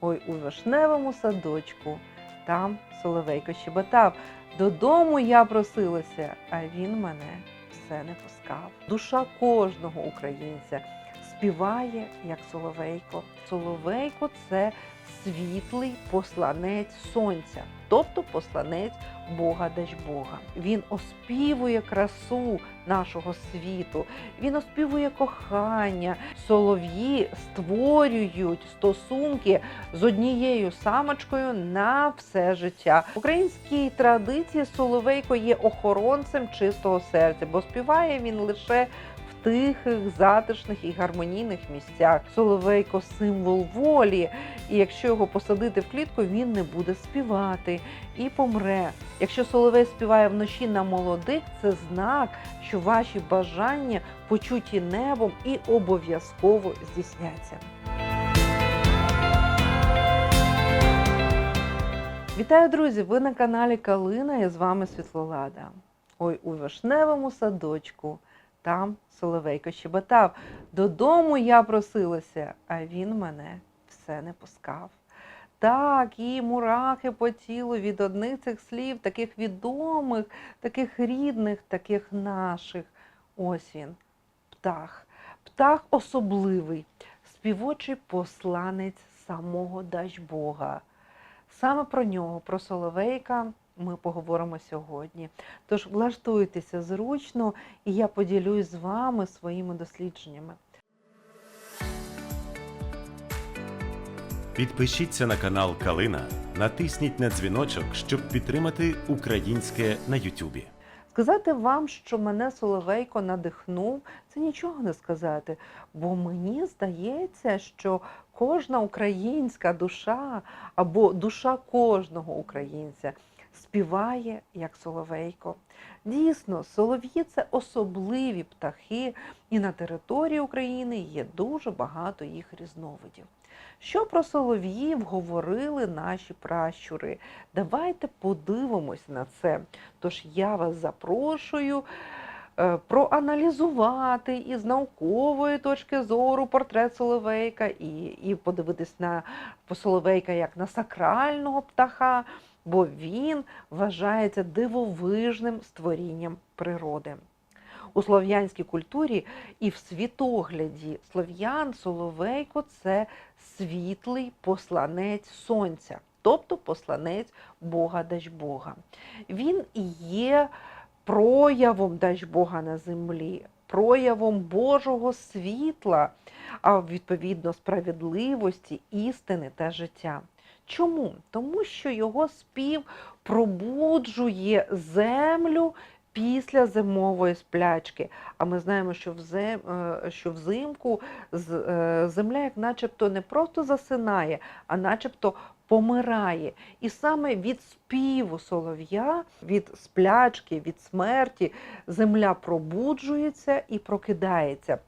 Ой, у вишневому садочку, там соловейко щебетав. Додому я просилася, а він мене все не пускав. Душа кожного українця співає, як соловейко. Соловейко це світлий посланець сонця, тобто посланець Бога Дажбога. Він оспівує красу нашого світу, він оспівує кохання. Солов'ї створюють стосунки з однією самочкою на все життя. В українській традиції Соловейко є охоронцем чистого серця, бо співає він лише тихих, затишних і гармонійних місцях. Соловейко символ волі, і якщо його посадити в клітку, він не буде співати і помре. Якщо соловей співає вночі на молодих, це знак, що ваші бажання почуті небом і обов'язково здійсняться. Вітаю, друзі! Ви на каналі Калина і з вами Світлолада. Ой, у вишневому садочку, там соловейко щебетав. Додому я просилася, а він мене все не пускав. Так, і мурахи по тілу від одних цих слів, таких відомих, таких рідних, таких наших. Ось він, птах. Птах особливий, співочий посланець самого Дажбога. Саме про нього, про Соловейка, ми поговоримо сьогодні. Тож влаштуйтеся зручно, і я поділюсь з вами своїми дослідженнями. Підпишіться на канал Калина, натисніть на дзвіночок, щоб підтримати українське на Ютубі. Сказати вам, що мене Соловейко надихнув, це нічого не сказати. Бо мені здається, що кожна українська душа або душа кожного українця співає як Соловейко. Дійсно, солов'ї це особливі птахи, і на території України є дуже багато їх різновидів. Що про солов'їв говорили наші пращури? Давайте подивимось на це. Тож я вас запрошую е, проаналізувати із наукової точки зору портрет Соловейка і, і подивитись на Соловейка як на сакрального птаха, бо він вважається дивовижним створінням природи. У слов'янській культурі і в світогляді слов'ян Соловейко це світлий посланець сонця, тобто посланець Бога Дажбога. Він є проявом Дажбога на землі, проявом Божого світла, а відповідно справедливості, істини та життя. Чому? Тому що його спів пробуджує землю після зимової сплячки. А ми знаємо, що, взем, е, що взимку е, земля як начебто не просто засинає, а начебто помирає. І саме від співу солов'я, від сплячки, від смерті земля пробуджується і прокидається.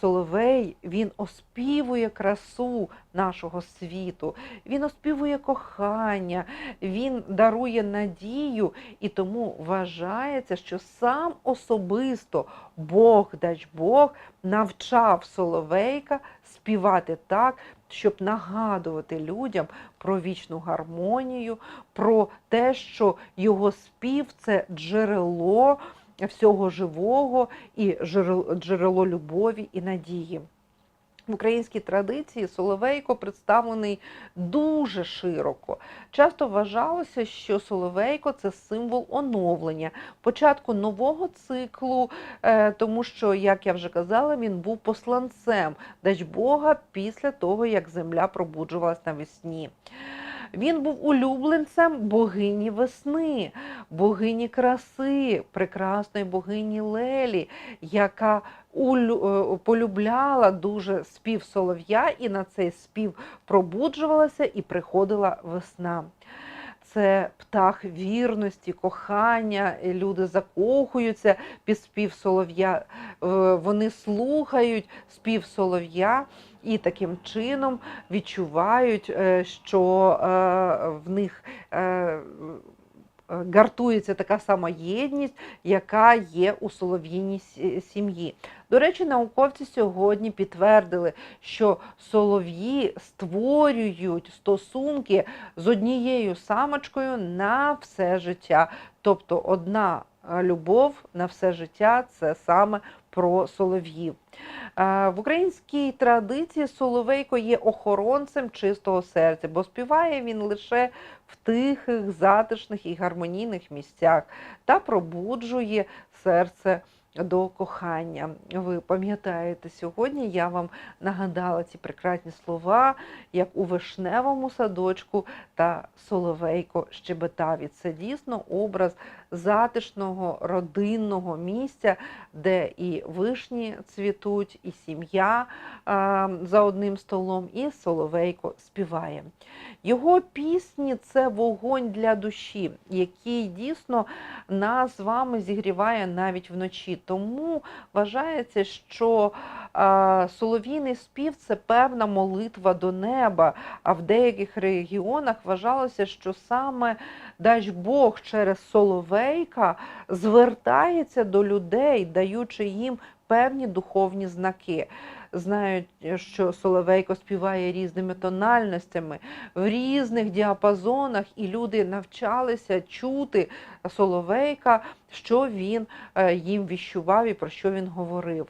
Соловей він оспівує красу нашого світу, він оспівує кохання, він дарує надію, і тому вважається, що сам особисто Бог дач Бог навчав Соловейка співати так, щоб нагадувати людям про вічну гармонію, про те, що його спів це джерело всього живого і джерело, любові і надії. В українській традиції Соловейко представлений дуже широко. Часто вважалося, що Соловейко це символ оновлення, початку нового циклу, е, тому що, як я вже казала, він був посланцем Дачбога після того, як земля пробуджувалась навесні. Він був улюбленцем богині весни, богині краси, прекрасної богині Лелі, яка полюбляла дуже спів солов'я, і на цей спів пробуджувалася і приходила весна. Це птах вірності, кохання. Люди закохуються під спів солов'я. Е, Вони слухають спів солов'я і таким чином відчувають, е, що е, в них е, е, гартується така сама єдність, яка є у солов'їній сім'ї. До речі, науковці сьогодні підтвердили, що солов'ї створюють стосунки з однією самочкою на все життя. Тобто одна е, любов на все життя це саме про солов'їв. Е, В українській традиції Соловейко є охоронцем чистого серця, бо співає він лише в тихих, затишних і гармонійних місцях та пробуджує серце до кохання. Ви пам'ятаєте, сьогодні я вам нагадала ці прекрасні слова, як у вишневому садочку та Соловейко щебетав. І це дійсно образ затишного родинного місця, де і вишні цвітуть, і сім'я а, за одним столом, і Соловейко співає. Його пісні це вогонь для душі, який дійсно нас з вами зігріває навіть вночі. Тому вважається, що а, солов'їний спів це певна молитва до неба. А в деяких регіонах вважалося, що саме дасть Бог через Соловейка звертається до людей, даючи їм певні духовні знаки. Знають, що Соловейко співає різними тональностями, в різних діапазонах, і люди навчалися чути Соловейка, що він е, їм віщував і про що він говорив.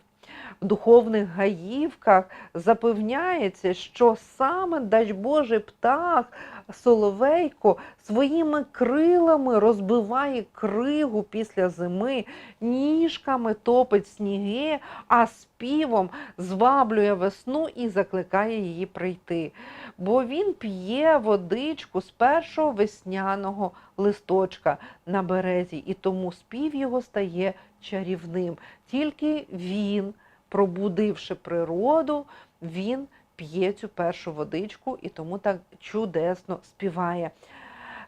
Духовних гаївках запевняється, що саме дасть Божий птах Соловейко своїми крилами розбиває кригу після зими, ніжками топить сніги, а співом зваблює весну і закликає її прийти. Бо він п'є водичку з першого весняного листочка на березі, і тому спів його стає чарівним. Тільки він, пробудивши природу, він п'є цю першу водичку і тому так чудесно співає.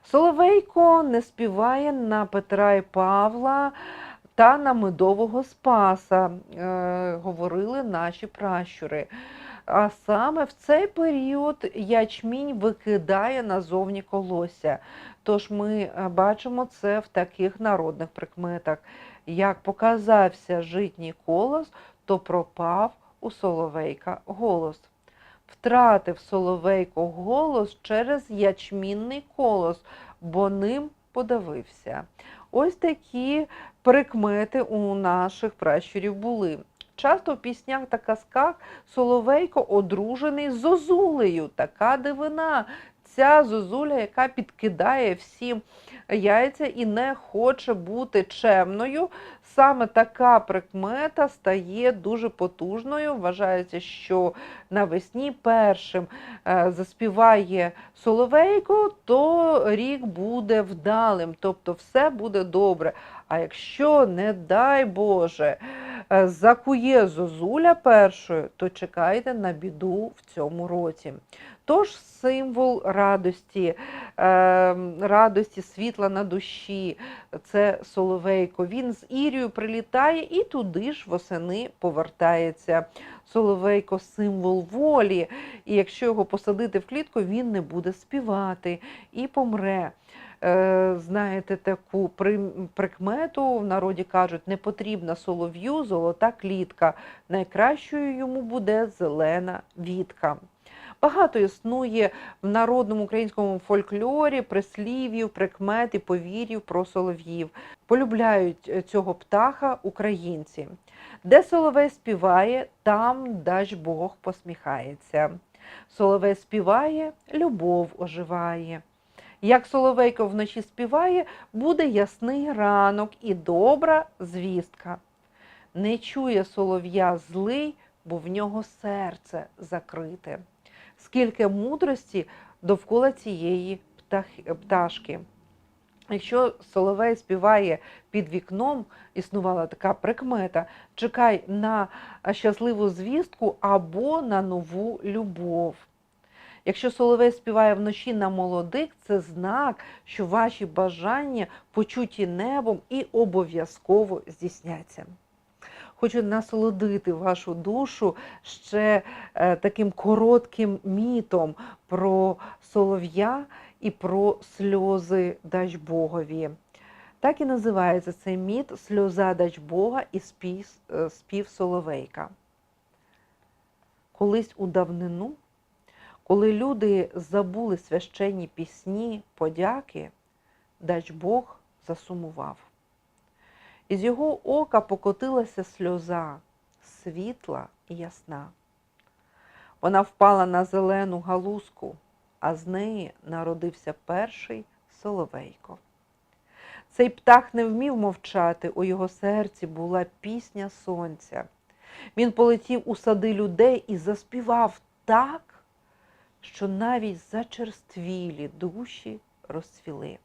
Соловейко не співає на Петра і Павла та на медового Спаса, е, говорили наші пращури. А саме в цей період ячмінь викидає назовні колосся. Тож ми е, бачимо це в таких народних прикметах. Як показався житній колос, то пропав у Соловейка голос. Втратив Соловейко голос через ячмінний колос, бо ним подавився. Ось такі прикмети у наших пращурів були. Часто в піснях та казках Соловейко одружений з Зозулею. Така дивина. Ця зозуля, яка підкидає всім яйця і не хоче бути чемною. Саме така прикмета стає дуже потужною. Вважається, що навесні першим е, заспіває Соловейко, то рік буде вдалим, тобто все буде добре. А якщо, не дай Боже, закує зозуля першою, то чекайте на біду в цьому році. Тож символ радості, е, радості світла на душі, це Соловейко. Він з Ірію прилітає і туди ж восени повертається. Соловейко символ волі, і якщо його посадити в клітку, він не буде співати і помре. Е, Знаєте таку прикмету в народі кажуть, не потрібна солов'ю золота клітка. Найкращою йому буде зелена вітка. Багато існує в народному українському фольклорі прислів'їв, прикмет і повір'їв про солов'їв. Полюбляють е, цього птаха українці. Де соловей співає, там дасть Бог посміхається. Соловей співає, любов оживає. Як соловейко вночі співає, буде ясний ранок і добра звістка. Не чує солов'я злий, бо в нього серце закрите. Скільки мудрості довкола цієї пташки. Якщо соловей співає під вікном, існувала така прикмета, чекай на щасливу звістку або на нову любов. Якщо соловей співає вночі на молодих, це знак, що ваші бажання почуті небом і обов'язково здійсняться. Хочу насолодити вашу душу ще е, таким коротким мітом про солов'я і про сльози дасть Богові. Так і називається цей міт Сльоза дач Бога і спів, е, спів Соловейка. Колись у давнину, коли люди забули священні пісні, подяки, дач Бог засумував. Із його ока покотилася сльоза, світла і ясна. Вона впала на зелену галузку, а з неї народився перший соловейко. Цей птах не вмів мовчати, у його серці була пісня сонця. Він полетів у сади людей і заспівав так, що навіть зачерствілі душі розцвіли.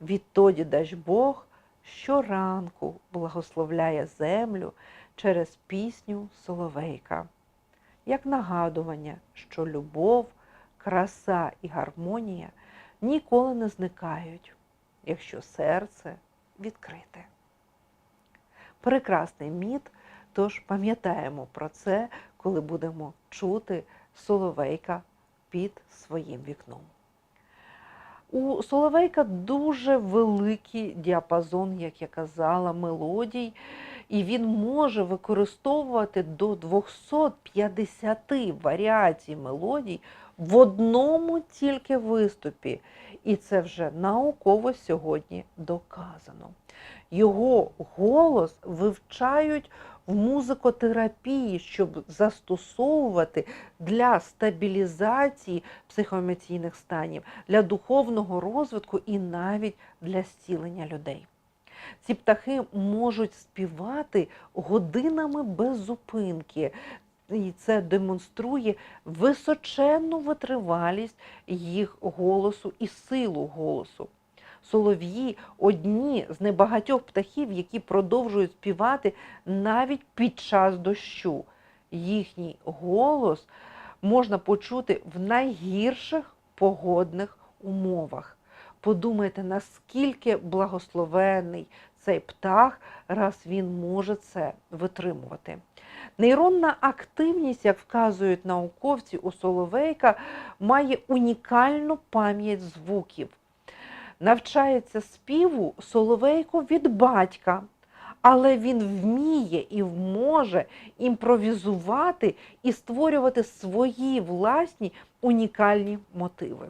Відтоді дач Бог щоранку благословляє землю через пісню Соловейка, як нагадування, що любов, краса і гармонія ніколи не зникають, якщо серце відкрите. Прекрасний міт, тож пам'ятаємо про це, коли будемо чути Соловейка під своїм вікном. У Соловейка дуже великий діапазон, як я казала, мелодій, і він може використовувати до 250 варіацій мелодій в одному тільки виступі. І це вже науково сьогодні доказано. Його голос вивчають в музикотерапії, щоб застосовувати для стабілізації психоемоційних станів, для духовного розвитку і навіть для зцілення людей. Ці птахи можуть співати годинами без зупинки. І це демонструє височенну витривалість їх голосу і силу голосу. Солов'ї одні з небагатьох птахів, які продовжують співати навіть під час дощу. Їхній голос можна почути в найгірших погодних умовах. Подумайте, наскільки благословений цей птах, раз він може це витримувати. Нейронна активність, як вказують науковці у Соловейка, має унікальну пам'ять звуків. Навчається співу Соловейко від батька, але він вміє і може імпровізувати і створювати свої власні унікальні мотиви.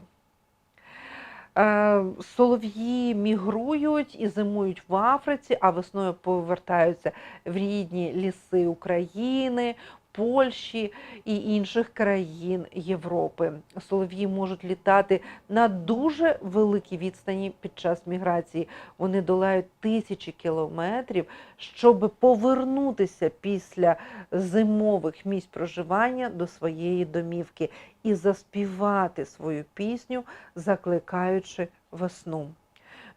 Е, Солов'ї мігрують і зимують в Африці, а весною повертаються в рідні ліси України, Польщі і інших країн Європи. Солов'ї можуть літати на дуже великій відстані під час міграції. Вони долають тисячі кілометрів, щоб повернутися після зимових місць проживання до своєї домівки і заспівати свою пісню, закликаючи весну.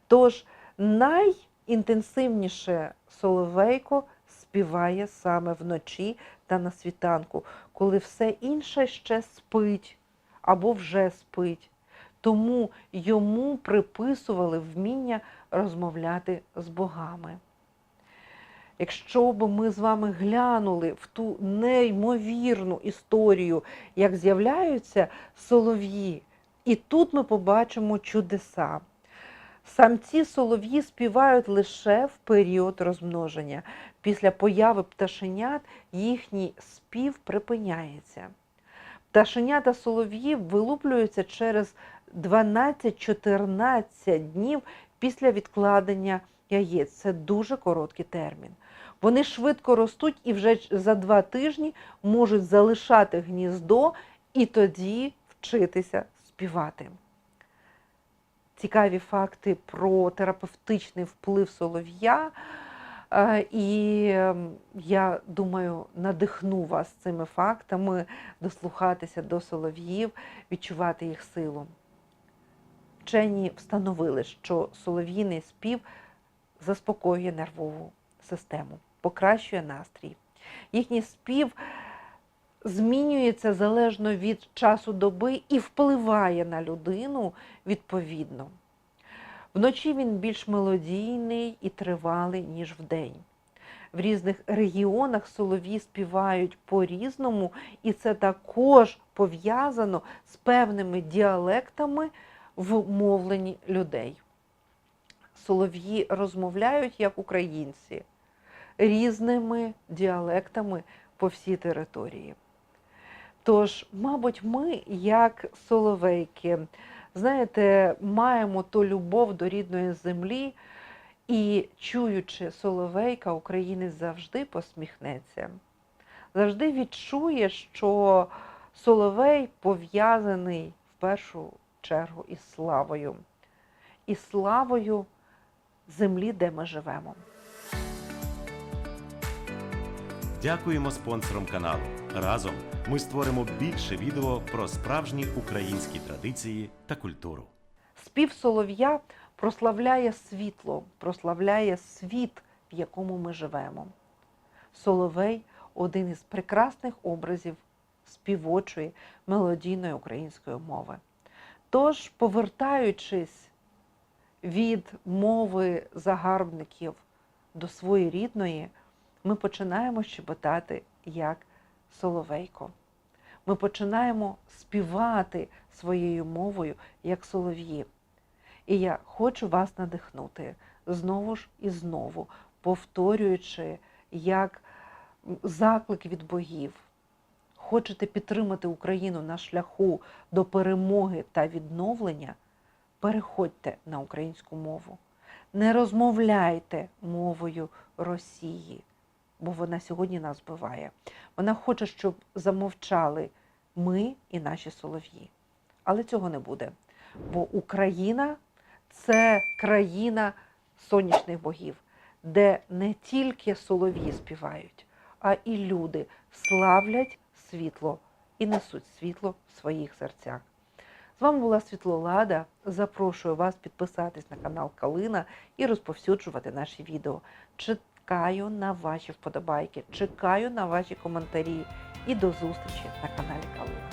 Тож найінтенсивніше соловейко співає саме вночі та на світанку, коли все інше ще спить або вже спить. Тому йому приписували вміння розмовляти з богами. Якщо б ми з вами глянули в ту неймовірну історію, як з'являються солов'ї, і тут ми побачимо чудеса. Самці солов'ї співають лише в період розмноження. Після появи пташенят їхній спів припиняється. Пташенята солов'ї вилуплюються через 12-14 днів після відкладення яєць. Це дуже короткий термін. Вони швидко ростуть і вже за два тижні можуть залишати гніздо і тоді вчитися співати. Цікаві факти про терапевтичний вплив солов'я. Е, І ем, я думаю, надихну вас цими фактами дослухатися до солов'їв, відчувати їх силу. Вчені встановили, що солов'їний спів заспокоює нервову систему, покращує настрій. Їхній спів змінюється залежно від часу доби і впливає на людину відповідно. Вночі він більш мелодійний і тривалий, ніж вдень. В різних регіонах солов'ї співають по-різному, і це також пов'язано з певними діалектами в мовленні людей. солов'ї розмовляють як українці різними діалектами по всій території. Тож, мабуть, ми, як соловейки, знаєте, маємо ту любов до рідної землі, і чуючи соловейка, українець завжди посміхнеться, завжди відчує, що соловей пов'язаний в першу чергу із славою, із славою землі, де ми живемо. Дякуємо спонсорам каналу. Разом ми створимо більше відео про справжні українські традиції та культуру. Спів солов'я прославляє світло, прославляє світ, в якому ми живемо. Соловей один із прекрасних образів співочої мелодійної української мови. Тож, повертаючись від мови загарбників до своєї рідної, ми починаємо щебетати як соловейко. Ми починаємо співати своєю мовою як солов'ї. І я хочу вас надихнути знову ж і знову, повторюючи як заклик від богів. Хочете підтримати Україну на шляху до перемоги та відновлення? Переходьте на українську мову. Не розмовляйте мовою Росії, бо вона сьогодні нас вбиває. Вона хоче, щоб замовчали ми і наші солов'ї. Але цього не буде. Бо Україна це країна сонячних богів, де не тільки солов'ї співають, а і люди славлять світло і несуть світло в своїх серцях. З вами була Світлолада. Запрошую вас підписатись на канал Калина і розповсюджувати наші відео. Чекаю на ваші вподобайки, чекаю на ваші коментарі і до зустрічі на каналі Калина.